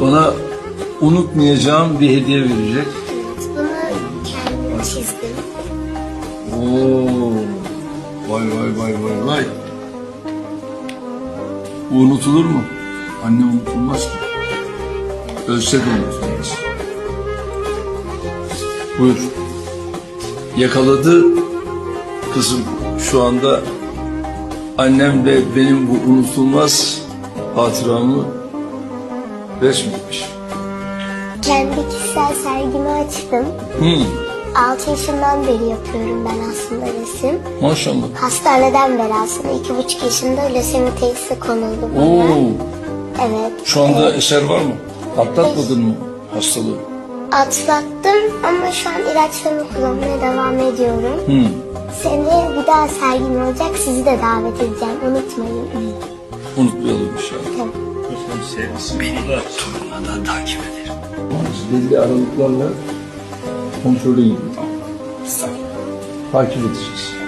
bana unutmayacağım bir hediye verecek. Bunu kendim çizdim. Oo. Vay vay vay vay vay. Bu unutulur mu? Anne unutulmaz ki. Ölse de unutulmaz. Buyur. Yakaladı kızım şu anda annem ve benim bu unutulmaz hatıramı resmetmiş. Kendi kişisel sergimi açtım. Hı, 6 yaşından beri yapıyorum ben aslında resim. maşallah. Hastaneden beri aslında 2,5 yaşında lösemi teşhisi konuldu bana. Oo, Evet. şu anda eser var mı? Atlatmadın mı hastalığı? Atlattım ama şu an ilaçlarımı kullanmaya devam ediyorum. Hı. Seneye bir daha sergim olacak. Sizi de davet edeceğim. Unutmayın. Unutmayalım inşallah. Beni turnadan takip ederim. Belli aralıklarla kontrolü gibi. Takip edeceğiz.